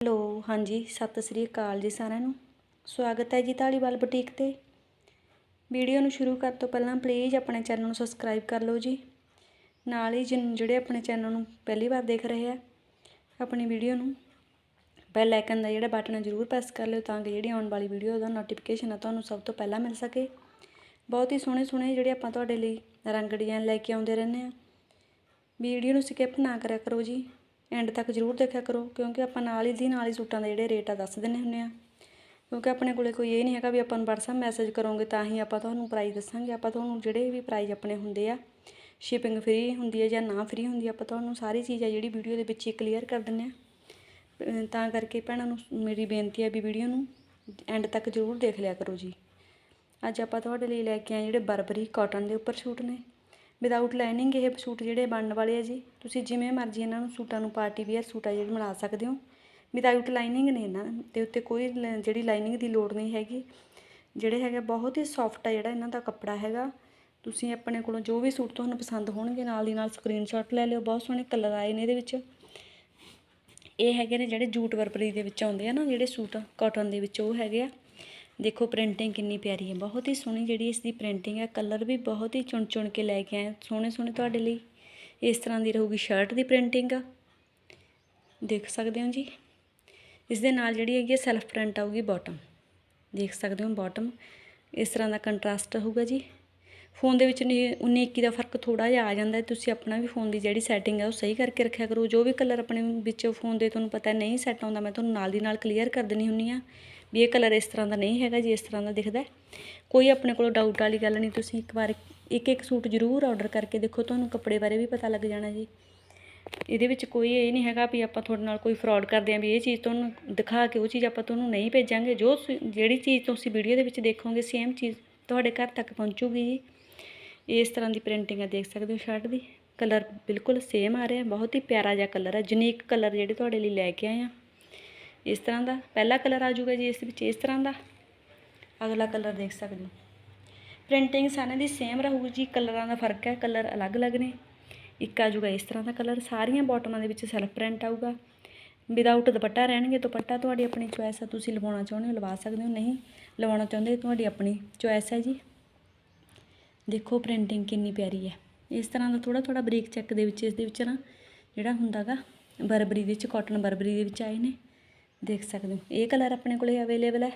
Hello, ਹਾਂਜੀ, ਸਤਿ ਸ੍ਰੀ ਅਕਾਲ ਜੀ ਸਾਰਿਆਂ ਨੂੰ। ਸਵਾਗਤ ਹੈ ਜੀ ਢਾਲੀਵਾਲ ਬੁਟੀਕ ਤੇ। ਵੀਡੀਓ ਨੂੰ ਸ਼ੁਰੂ ਕਰਨ ਤੋਂ ਪਹਿਲਾਂ ਪਲੀਜ਼ ਆਪਣੇ ਚੈਨਲ ਨੂੰ ਸਬਸਕ੍ਰਾਈਬ ਕਰ ਲਓ ਜੀ। ਨਾਲ ਹੀ ਜਿਨ, ਜਿਹੜੇ ਆਪਣੇ ਚੈਨਲ ਨੂੰ ਪਹਿਲੀ ਵਾਰ ਦੇਖ ਰਹੇ ਆ, ਆਪਣੀ ਵੀਡੀਓ ਨੂੰ ਬੈਲ ਆਈਕਨ ਦਾ ਜਿਹੜਾ ਬਟਨ ਜ਼ਰੂਰ ਪ੍ਰੈਸ ਕਰ ਲਿਓ ਤਾਂ ਕਿ ਜਿਹੜੀ ਆਉਣ ਵਾਲੀ ਵੀਡੀਓ ਦਾ ਨੋਟੀਫਿਕੇਸ਼ਨ ਆ ਤੁਹਾਨੂੰ ਸਭ ਤੋਂ ਪਹਿਲਾਂ ਮਿਲ ਸਕੇ। ਬਹੁਤ ਹੀ ਸੋਹਣੇ ਸੋਹਣੇ ਜਿਹੜੇ ਆਪਾਂ ਤੁਹਾਡੇ ਲਈ ਰੰਗ ਡਿਜ਼ਾਈਨ ਲੈ ਕੇ ਆਉਂਦੇ ਰਹਿੰਦੇ ਆ। ਵੀਡੀਓ ਨੂੰ ਸਕਿਪ ਨਾ ਕਰਿਆ ਕਰੋ ਜੀ। ਐਂਡ ਤੱਕ ਜ਼ਰੂਰ ਦੇਖਿਆ ਕਰੋ, ਕਿਉਂਕਿ ਆਪਾਂ ਨਾਲ ਹੀ ਦੀ ਨਾਲ ਹੀ ਸੂਟਾਂ ਦੇ ਜਿਹੜੇ ਰੇਟ ਆ ਦੱਸ ਦਿੰਦੇ ਹੁੰਦੇ ਆ। ਕਿਉਂਕਿ ਆਪਣੇ ਕੋਲੇ ਕੋਈ ਇਹ ਨਹੀਂ ਹੈਗਾ ਵੀ ਆਪਾਂ ਨੂੰ WhatsApp ਮੈਸੇਜ ਕਰੋਗੇ ਤਾਂ ਹੀ ਆਪਾਂ ਤੁਹਾਨੂੰ ਪ੍ਰਾਈਸ ਦੱਸਾਂਗੇ। ਆਪਾਂ ਤੁਹਾਨੂੰ ਜਿਹੜੇ ਵੀ ਪ੍ਰਾਈਸ ਆਪਣੇ ਹੁੰਦੇ ਆ ਸ਼ਿਪਿੰਗ ਫ੍ਰੀ ਹੁੰਦੀ ਹੈ ਜਾਂ ਨਾ ਫ੍ਰੀ ਹੁੰਦੀ ਆ ਆਪਾਂ ਤੁਹਾਨੂੰ ਸਾਰੀ ਚੀਜ਼ ਆ ਜਿਹੜੀ ਵੀਡੀਓ ਦੇ ਵਿੱਚ ਹੀ ਕਲੀਅਰ ਕਰ ਦਿੰਦੇ ਆ। ਤਾਂ ਕਰਕੇ ਭੈਣਾਂ ਨੂੰ ਮੇਰੀ ਬੇਨਤੀ ਹੈ ਵੀ ਵੀਡੀਓ ਨੂੰ ਐਂਡ ਤੱਕ ਜ਼ਰੂਰ ਦੇਖ ਲਿਆ ਕਰੋ ਜੀ। ਅੱਜ ਆਪਾਂ ਤੁਹਾਡੇ ਲਈ ਲੈ ਕੇ ਆਏ ਜਿਹੜੇ ਬਰਬਰੀ ਕਾਟਨ ਦੇ ਉੱਪਰ ਸੂਟ ਨੇ। ਵਿਦਆਊਟ ਲਾਈਨਿੰਗ ਇਹ ਸੂਟ ਜਿਹੜੇ ਬਣਨ ਵਾਲੇ ਆ ਜੀ, ਤੁਸੀਂ ਜਿਵੇਂ ਮਰਜ਼ੀ ਇਹਨਾਂ ਨੂੰ ਸੂਟਾਂ ਨੂੰ ਪਾਰਟੀ ਵੇਅਰ ਸੂਟ ਆ ਜਿਹੜੇ ਬਣਾ ਸਕਦੇ ਹੋ। ਵਿਦਆਊਟ ਲਾਈਨਿੰਗ ਨੇ ਇਹਨਾਂ ਦੇ ਉੱਤੇ ਕੋਈ ਲ- ਜਿਹੜੀ ਲਾਈਨਿੰਗ ਦੀ ਲੋੜ ਨਹੀਂ ਹੈਗੀ। ਜਿਹੜੇ ਹੈਗੇ ਬਹੁਤ ਹੀ ਸੌਫਟ ਆ ਜਿਹੜਾ ਇਹਨਾਂ ਦਾ ਕੱਪੜਾ ਹੈਗਾ। ਤੁਸੀਂ ਆਪਣੇ ਕੋਲੋਂ ਜੋ ਵੀ ਸੂਟ ਤੁਹਾਨੂੰ ਪਸੰਦ ਹੋਣਗੇ, ਨਾਲ ਦੀ ਨਾਲ ਸਕਰੀਨਸ਼ਾਟ ਲੈ ਲਿਓ, ਬਹੁਤ ਸੋਹਣੇ ਕਲਰ ਆਏ ਨੇ ਇਹਦੇ ਵਿੱਚ। ਇਹ ਹੈਗੇ ਨੇ ਜਿਹੜੇ ਜੂਟ ਵਰਪਰੀ ਦੇ ਵਿੱਚ ਆਉਂਦੇ ਆ ਨਾ, ਜਿਹੜੇ ਸੂਟ ਕਾਟਨ ਦੇ ਵਿੱਚ ਉਹ ਹੈਗੇ ਆ। ਦੇਖੋ ਪ੍ਰਿੰਟਿੰਗ ਕਿੰਨੀ ਪਿਆਰੀ ਹੈ। ਬਹੁਤ ਹੀ ਸੋਹਣੀ ਜਿਹੜੀ ਇਸ ਦੀ ਪ੍ਰਿੰਟਿੰਗ ਹੈ। ਕਲਰ ਵੀ ਬਹੁਤ ਹੀ ਚੁਣ ਚੁਣ ਕੇ ਲੈ ਕੇ ਆਏ। ਸੋਹਣੇ ਸੋਹਣੇ ਤੁਹਾਡੇ ਲਈ। ਇਸ ਤਰ੍ਹਾਂ ਦੀ ਰਹੂਗੀ ਸ਼ਰਟ ਦੀ ਪ੍ਰਿੰਟਿੰਗ ਦੇਖ ਸਕਦੇ ਹੋ ਜੀ? ਇਸ ਦੇ ਨਾਲ ਜਿਹੜੀ ਹੈਗੀ ਸੈਲਫ ਪ੍ਰਿੰਟ ਆਊਗੀ ਬਾਟਮ ਦੇਖ ਸਕਦੇ ਹੋ ਬਾਟਮ ਇਸ ਤਰ੍ਹਾਂ ਦਾ ਕੰਟਰਾਸਟ ਹੋਊਗਾ ਜੀ। ਫੋਨ ਦੇ ਵਿੱਚ 19 21 ਦਾ ਫ਼ਰਕ ਥੋੜਾ ਜਿਹਾ ਆ ਜਾਂਦਾ ਤੁਸੀਂ ਆਪਣਾ ਵੀ ਫੋਨ ਦੀ ਜਿਹੜੀ ਸੈਟਿੰਗ ਹੈ ਉਹ ਸਹੀ ਕਰਕੇ ਰੱਖਿਆ ਕਰੋ। ਜੋ ਵੀ ਕਲਰ ਆਪਣੇ ਵਿੱਚ ਫੋਨ ਦੇ, ਤੁਹਾਨੂੰ ਪਤਾ ਨਹੀਂ ਸੈੱਟ ਆਉਂਦਾ, ਮੈਂ ਤੁਹਾਨੂੰ ਨਾਲ ਦੀ ਨਾਲ ਕਲੀਅਰ ਕਰ ਦਿੰਦੀ ਹੁੰਨੀ ਆ ਵੀ ਇਹ ਕਲਰ ਇਸ ਤਰ੍ਹਾਂ ਦਾ ਨਹੀਂ ਹੈਗਾ ਜੀ, ਇਸ ਤਰ੍ਹਾਂ ਦਾ ਦਿਖਦਾ ਕੋਈ ਆਪਣੇ ਕੋਲ ਡਾਊਟ ਵਾਲੀ ਗੱਲ ਨਹੀਂ, ਤੁਸੀਂ ਇੱਕ ਵਾਰ ਇੱਕ ਇੱਕ ਸੂਟ ਜ਼ਰੂਰ ਆਰਡਰ ਕਰਕੇ ਦੇਖੋ, ਤੁਹਾਨੂੰ ਕੱਪੜੇ ਬਾਰੇ ਵੀ ਪਤਾ ਲੱਗ ਜਾਣਾ ਜੀ। ਇਹਦੇ ਵਿੱਚ ਕੋਈ ਇਹ ਨਹੀਂ ਹੈਗਾ ਵੀ ਆਪਾਂ ਤੁਹਾਡੇ ਨਾਲ ਕੋਈ ਫਰਾਡ ਕਰਦੇ ਆਂ ਵੀ ਇਹ ਚੀਜ਼ ਤੁਹਾਨੂੰ ਦਿਖਾ ਕੇ ਉਹ ਚੀਜ਼ ਆਪਾਂ ਤੁਹਾਨੂੰ ਨਹੀਂ ਭੇਜਾਂਗੇ। ਜੋ ਜਿਹੜੀ ਚੀਜ਼ ਤੁਸੀਂ ਵੀਡੀਓ ਦੇ ਵਿੱਚ ਦੇਖੋਗੇ ਸੇਮ ਚੀਜ਼ ਤੁਹਾਡੇ ਘਰ ਤੱਕ ਪਹੁੰਚੂਗੀ ਜੀ। ਇਸ ਤਰ੍ਹਾਂ ਦੀ ਪ੍ਰਿੰਟਿੰਗ ਆ, ਦੇਖ ਸਕਦੇ ਹੋ ਸ਼ਰਟ ਦੀ। ਕਲਰ ਬਿਲਕੁਲ ਸੇਮ ਆ ਰਿਹਾ, ਬਹੁਤ ਹੀ ਪਿਆਰਾ ਜਿਹਾ ਕਲਰ ਹੈ ਯੂਨੀਕ ਕਲਰ ਜਿਹੜੇ ਤੁਹਾਡੇ ਲਈ ਲੈ ਕੇ ਆਏ ਆ। ਇਸ ਤਰ੍ਹਾਂ ਦਾ? ਪਹਿਲਾ ਕਲਰ ਆ ਜਾਊਗਾ ਜੀ ਇਸ ਵਿੱਚ, ਇਸ ਤਰ੍ਹਾਂ ਦਾ? ਅਗਲਾ ਕਲਰ ਦੇਖ ਸਕਦੇ ਹੋ। ਪ੍ਰਿੰਟਿੰਗ ਸਾਰਿਆਂ ਦੀ ਸੇਮ ਰਹੂਗੀ ਜੀ, ਕਲਰਾਂ ਦਾ ਫ਼ਰਕ ਹੈ, ਕਲਰ ਅਲੱਗ-ਅਲੱਗ ਨੇ। ਇੱਕ ਆ ਜਾਊਗਾ ਇਸ ਤਰ੍ਹਾਂ ਦਾ ਕਲਰ, ਸਾਰੀਆਂ ਬਾਟਮਾਂ ਦੇ ਵਿੱਚ ਸੈਲਫ ਪ੍ਰਿੰਟ ਆਊਗਾ। ਵਿਦਆਊਟ ਦੁਪੱਟਾ ਰਹਿਣਗੇ, ਦੁਪੱਟਾ ਤੁਹਾਡੀ ਆਪਣੀ ਚੋਇਸ ਹੈ ਤੁਸੀਂ ਲਵਾਉਣਾ ਚਾਹੁੰਦੇ ਹੋ, ਲਵਾ ਸਕਦੇ ਹੋ, ਨਹੀਂ ਲਵਾਉਣਾ ਚਾਹੁੰਦੇ, ਤੁਹਾਡੀ ਆਪਣੀ ਚੋਇਸ ਹੈ ਜੀ। ਦੇਖੋ ਪ੍ਰਿੰਟਿੰਗ ਕਿੰਨੀ ਪਿਆਰੀ ਹੈ। ਇਸ ਤਰ੍ਹਾਂ ਦਾ ਥੋੜਾ ਥੋੜਾ ਬਰੀਕ ਚੈੱਕ ਦੇ ਵਿੱਚ, ਇਸ ਦੇ ਵਿੱਚ ਨਾ ਜਿਹੜਾ ਹੁੰਦਾਗਾ, ਬਰਬਰੀ ਦੇ ਵਿੱਚ ਕਾਟਨ ਬਰਬਰੀ ਦੇ ਵਿੱਚ ਆਏ ਨੇ। ਦੇਖ ਸਕਦੇ ਹੋ। ਇਹ ਕਲਰ ਆਪਣੇ ਕੋਲੇ ਅਵੇਲੇਬਲ ਹੈ।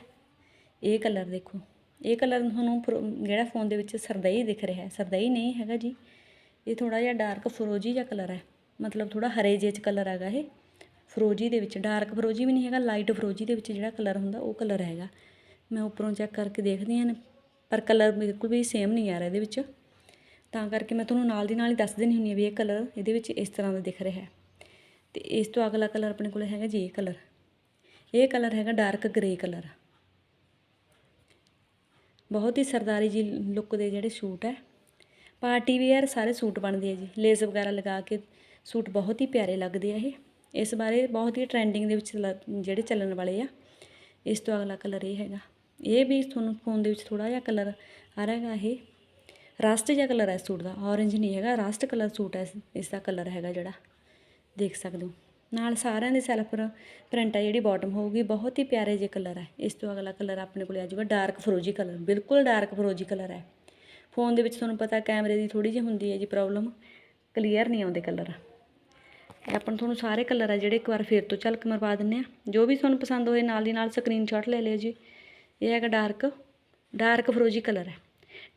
ਇਹ ਕਲਰ ਦੇਖੋ। ਇਹ ਕਲਰ ਤੁਹਾਨੂੰ ਫਰੋ- ਜਿਹੜਾ ਫੋਨ ਦੇ ਵਿੱਚ ਸਰਦਈ ਦਿਖ ਰਿਹਾ ਹੈ। ਸਰਦਈ ਨਹੀਂ ਹੈਗਾ ਜੀ। ਇਹ ਥੋੜਾ ਜਿਹਾ ਡਾਰਕ ਫਰੋਜੀ ਜਿਹਾ ਕਲਰ ਹੈ। ਮਤਲਬ ਥੋੜਾ ਹਰੇ ਜਿਹੇ ਚ ਕਲਰ ਹੈਗਾ ਇਹ। ਫਰੋਜੀ ਦੇ ਵਿੱਚ ਡਾਰਕ ਫਰੋਜੀ ਵੀ ਨਹੀਂ ਹੈਗਾ ਲਾਈਟ ਫਰੋਜੀ ਦੇ ਵਿੱਚ ਜਿਹੜਾ ਕਲਰ ਹੁੰਦਾ ਉਹ ਕਲਰ ਹੈਗਾ। ਮੈਂ ਉੱਪਰੋਂ ਚੈੱਕ ਕਰਕੇ ਦੇਖਦੀ ਹਾਂ, ਪਰ ਕਲਰ ਬਿਲਕੁਲ ਵੀ ਸੇਮ ਨਹੀਂ ਆ ਰਿਹਾ ਇਹਦੇ ਵਿੱਚ। ਤਾਂ ਕਰਕੇ ਮੈਂ ਤੁਹਾਨੂੰ ਨਾਲ ਦੀ ਨਾਲ ਹੀ ਦੱਸ ਦਿੰਦੀ ਹੁੰਦੀ ਹਾਂ ਵੀ ਇਹ ਕਲਰ ਇਹਦੇ ਵਿੱਚ ਇਸ ਤਰ੍ਹਾਂ ਦਾ ਦਿਖ ਰਿਹਾ ਹੈ। ਤੇ ਇਸ ਤੋਂ ਅਗਲਾ ਕਲਰ ਆਪਣੇ ਕੋਲ ਹੈਗਾ ਜੀ, ਇਹ ਕਲਰ ਇਹ ਕਲਰ ਹੈਗਾ ਡਾਰਕ ਗ੍ਰੇ ਕਲਰ। ਬਹੁਤ ਹੀ ਸਰਦਾਰੀ ਜੀ ਲੁੱਕ ਦੇ ਜਿਹੜੇ ਸੂਟ ਹੈ। ਪਾਰਟੀ ਵੇਅਰ ਸਾਰੇ ਸੂਟ ਬਣਦੇ ਆ ਜੀ। ਲੇਸ ਵਗੈਰਾ ਲਗਾ ਕੇ ਸੂਟ ਬਹੁਤ ਹੀ ਪਿਆਰੇ ਲੱਗਦੇ ਆ ਇਹ। ਇਸ ਬਾਰੇ ਬਹੁਤ ਹੀ ਟ੍ਰੈਂਡਿੰਗ ਦੇ ਵਿੱਚ ਚੱਲ- ਜਿਹੜੇ ਚੱਲਣ ਵਾਲੇ ਆ। ਇਸ ਤੋਂ ਅਗਲਾ ਕਲਰ ਇਹ ਹੈਗਾ। ਇਹ ਵੀ ਤੁਹਾਨੂੰ ਫੋਨ ਦੇ ਵਿੱਚ ਥੋੜਾ ਜਿਹਾ ਕਲਰ ਆ ਰਿਹਾ ਹੈਗਾ ਇਹ। ਰਸਟ ਜਿਹਾ ਕਲਰ ਹੈ ਇਸ ਸੂਟ ਦਾ। ਔਰੇਂਜ ਨਹੀਂ ਹੈਗਾ ਰਸਟ ਕਲਰ ਸੂਟ ਹੈ ਇਸ ਦਾ ਕਲਰ ਹੈਗਾ ਜਿਹੜਾ। ਦੇਖ ਸਕਦੇ ਹੋ। ਨਾਲ ਸਾਰਿਆਂ ਦੇ ਸੈਲਫ ਪ੍ਰਿੰਟ ਆ ਜਿਹੜੀ ਬਾਟਮ ਹੋਊਗੀ, ਬਹੁਤ ਹੀ ਪਿਆਰੇ ਜਿਹੇ ਕਲਰ ਹੈ ਇਸ ਤੋਂ ਅਗਲਾ ਕਲਰ ਆਪਣੇ ਕੋਲ ਆ ਜਾਊਗਾ ਡਾਰਕ ਫਰੋਜੀ ਕਲਰ ਬਿਲਕੁਲ ਡਾਰਕ ਫਰੋਜੀ ਕਲਰ ਹੈ ਫੋਨ ਦੇ ਵਿੱਚ ਤੁਹਾਨੂੰ ਪਤਾ ਕੈਮਰੇ ਦੀ ਥੋੜੀ ਜਿਹੀ ਹੁੰਦੀ ਹੈ ਜੀ ਪ੍ਰੋਬਲਮ ਕਲੀਅਰ ਨਹੀਂ ਆਉਂਦੇ ਕਲਰ ਆਪਾਂ ਤੁਹਾਨੂੰ ਸਾਰੇ ਕਲਰ ਆ ਜਿਹੜੇ ਇੱਕ ਵਾਰ ਫੇਰ ਤੋਂ ਝਲਕ ਮਰਵਾ ਦਿੰਨੇ ਆ। ਜੋ ਵੀ ਤੁਹਾਨੂੰ ਪਸੰਦ ਹੋਏ, ਨਾਲ ਦੀ ਨਾਲ ਸਕਰੀਨਸ਼ਾਟ ਲੈ ਲਿਓ ਜੀ। ਇਹ ਹੈਗਾ ਡਾਰਕ ਡਾਰਕ ਫਰੋਜੀ ਕਲਰ ਹੈ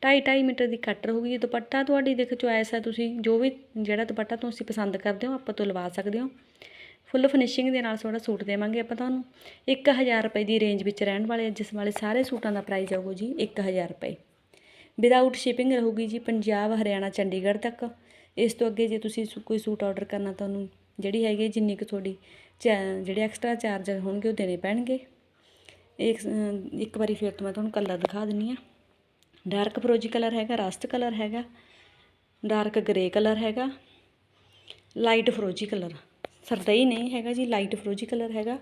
ਢਾਈ ਢਾਈ ਮੀਟਰ ਦੀ ਕੱਟ ਰਹੂਗੀ ਦੁਪੱਟਾ ਤੁਹਾਡੀ ਦੇਖ ਚੁਆਇਸ ਹੈ ਤੁਸੀਂ, ਜੋ ਵੀ ਜਿਹੜਾ ਦੁਪੱਟਾ ਤੁਸੀਂ ਪਸੰਦ ਕਰਦੇ ਹੋ, ਆਪਾਂ ਤੋਂ ਲਵਾ ਸਕਦੇ ਹੋ। ਫੁੱਲ ਫਿਨਿਸ਼ਿੰਗ ਦੇ ਨਾਲ ਤੁਹਾਡਾ ਸੂਟ ਦੇਵਾਂਗੇ ਆਪਾਂ ਤੁਹਾਨੂੰ। 1000 ਰੁਪਏ ਦੀ ਰੇਂਜ ਵਿੱਚ ਰਹਿਣ ਵਾਲੇ ਜਿਸ ਵਾਲੇ ਸਾਰੇ ਸੂਟਾਂ ਦਾ ਪ੍ਰਾਈਸ ਆਊਗਾ ਜੀ 1000 ਰੁਪਏ। ਵਿਦਆਊਟ ਸ਼ਿਪਿੰਗ ਰਹੂਗੀ ਜੀ ਪੰਜਾਬ, ਹਰਿਆਣਾ, ਚੰਡੀਗੜ੍ਹ ਤੱਕ। ਇਸ ਤੋਂ ਅੱਗੇ ਜੇ ਤੁਸੀਂ ਸੂ- ਕੋਈ ਸੂਟ ਆਰਡਰ ਕਰਨਾ ਤੁਹਾਨੂੰ, ਜਿਹੜੀ ਹੈਗੀ ਜਿੰਨੀ ਕੁ ਤੁਹਾਡੀ ਚਾ- ਜਿਹੜੇ ਐਕਸਟਰਾ ਚਾਰਜਰ ਹੋਣਗੇ ਉਹ ਦੇਣੇ ਪੈਣਗੇ। ਇੱਕ ਇੱਕ ਵਾਰੀ ਫਿਰ ਤੋਂ ਮੈਂ ਤੁਹਾਨੂੰ ਕਲਰ ਦਿਖਾ ਦਿੰਨੀ ਆ। ਡਾਰਕ ਫਰੋਜੀ ਕਲਰ ਹੈਗਾ ਰਸਟ ਕਲਰ ਹੈਗਾ। ਡਾਰਕ ਗ੍ਰੇ ਕਲਰ ਹੈਗਾ। ਲਾਈਟ ਫਰੋਜੀ ਕਲਰ ਸਰਦਈ ਨਹੀਂ ਹੈਗਾ ਜੀ ਲਾਈਟ ਫਰੋਜੀ ਕਲਰ ਹੈਗਾ।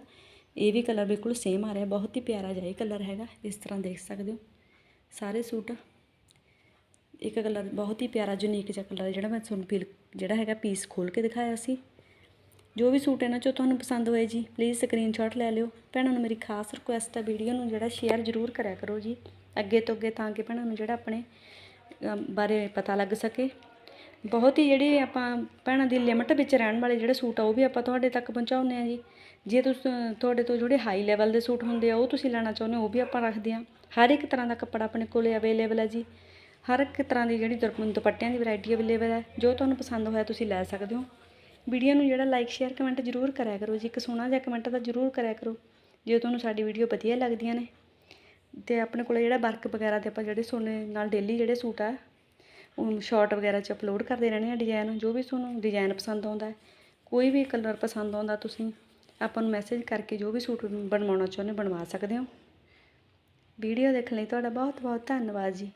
ਇਹ ਵੀ ਕਲਰ ਬਿਲਕੁਲ ਸੇਮ ਆ ਰਿਹਾ, ਬਹੁਤ ਹੀ ਪਿਆਰਾ ਜਿਹਾ ਇਹ ਕਲਰ ਹੈਗਾ। ਇਸ ਤਰ੍ਹਾਂ ਦੇਖ ਸਕਦੇ ਹੋ। ਸਾਰੇ ਸੂਟ। ਇੱਕ ਕਲਰ ਬਹੁਤ ਹੀ ਪਿਆਰਾ ਯੂਨੀਕ ਜਿਹਾ ਕਲਰ ਜਿਹੜਾ ਮੈਂ ਤੁਹਾਨੂੰ ਪੀਲ ਜਿਹੜਾ ਹੈਗਾ ਪੀਸ ਖੋਲ ਕੇ ਦਿਖਾਇਆ ਸੀ। ਜੋ ਵੀ ਸੂਟ ਇਹਨਾਂ ਚੋਂ ਤੁਹਾਨੂੰ ਪਸੰਦ ਹੋਏ ਜੀ ਪਲੀਜ਼ ਸਕਰੀਨਸ਼ਾਟ ਲੈ ਲਿਓ। ਭੈਣਾਂ ਨੂੰ ਮੇਰੀ ਖਾਸ ਰਿਕੁਐਸਟ ਹੈ ਵੀਡੀਓ ਨੂੰ ਜਿਹੜਾ ਸ਼ੇਅਰ ਜ਼ਰੂਰ ਕਰਿਆ ਕਰੋ ਜੀ। ਅੱਗੇ ਤੋਂ ਅੱਗੇ ਤਾਂ ਕਿ ਭੈਣਾਂ ਨੂੰ ਜਿਹੜਾ ਆਪਣੇ ਬਾਰੇ ਪਤਾ ਲੱਗ ਸਕੇ। ਬਹੁਤ ਹੀ ਜਿਹੜੀ ਆਪਾਂ ਭੈਣਾਂ ਦੀ ਲਿਮਟ ਵਿੱਚ ਰਹਿਣ ਵਾਲੇ ਜਿਹੜੇ ਸੂਟ ਆ, ਉਹ ਵੀ ਆਪਾਂ ਤੁਹਾਡੇ ਤੱਕ ਪਹੁੰਚਾਉਂਦੇ ਆ ਜੀ। ਜੇ ਤੁਸੀਂ, ਤੁਹਾਡੇ ਤੋਂ ਜਿਹੜੇ ਹਾਈ ਲੈਵਲ ਦੇ ਸੂਟ ਹੁੰਦੇ ਆ, ਉਹ ਤੁਸੀਂ ਲੈਣਾ ਚਾਹੁੰਦੇ ਹੋ, ਉਹ ਵੀ ਆਪਾਂ ਰੱਖਦੇ ਆ ਹਰ ਇੱਕ ਤਰ੍ਹਾਂ ਦਾ ਕੱਪੜਾ ਆਪਣੇ ਕੋਲੇ ਅਵੇਲੇਬਲ ਹੈ ਜੀ। ਹਰ ਇੱਕ ਤਰ੍ਹਾਂ ਦੀ ਜਿਹੜੀ ਦੁਰ- ਦੁਪੱਟਿਆਂ ਦੀ ਵੈਰਾਈਟੀ ਅਵੇਲੇਬਲ ਹੈ, ਜੋ ਤੁਹਾਨੂੰ ਪਸੰਦ ਹੋਇਆ ਤੁਸੀਂ ਲੈ ਸਕਦੇ ਹੋ। ਵੀਡੀਓ ਨੂੰ ਜਿਹੜਾ ਲਾਈਕ ਸ਼ੇਅਰ ਕਮੈਂਟ ਜ਼ਰੂਰ ਕਰਿਆ ਕਰੋ ਜੀ। ਇੱਕ ਸੋਹਣਾ ਜਿਹਾ ਕਮੈਂਟ ਤਾਂ ਜ਼ਰੂਰ ਕਰਿਆ ਕਰੋ, ਜੇ ਤੁਹਾਨੂੰ ਸਾਡੀ ਵੀਡੀਓ ਵਧੀਆ ਲੱਗਦੀਆਂ ਨੇ। ਤੇ ਆਪਣੇ ਕੋਲ ਜਿਹੜਾ ਵਰਕ ਵਗੈਰਾ ਤੇ ਆਪਾਂ ਜਿਹੜੇ ਸੋਨੇ ਨਾਲ ਡੇਲੀ ਜਿਹੜੇ ਸੂਟ ਆ ਸ਼ਾਰਟ ਵਗੈਰਾ 'ਚ ਅਪਲੋਡ ਕਰਦੇ ਰਹਿੰਦੇ ਆ ਡਿਜ਼ਾਈਨ ਜੋ ਵੀ ਤੁਹਾਨੂੰ ਡਿਜ਼ਾਈਨ ਪਸੰਦ ਆਉਂਦਾ ਹੈ। ਕੋਈ ਵੀ ਕਲਰ ਪਸੰਦ ਆਉਂਦਾ ਤੁਸੀਂ, ਆਪਾਂ ਨੂੰ ਮੈਸੇਜ ਕਰਕੇ ਜੋ ਵੀ ਸੂਟ ਬਣਵਾਉਣਾ ਚਾਹੁੰਦੇ ਹੋ ਬਣਵਾ ਸਕਦੇ ਹੋ। ਵੀਡੀਓ ਦੇਖਣ ਲਈ ਤੁਹਾਡਾ ਬਹੁਤ ਬਹੁਤ ਧੰਨਵਾਦ ਜੀ।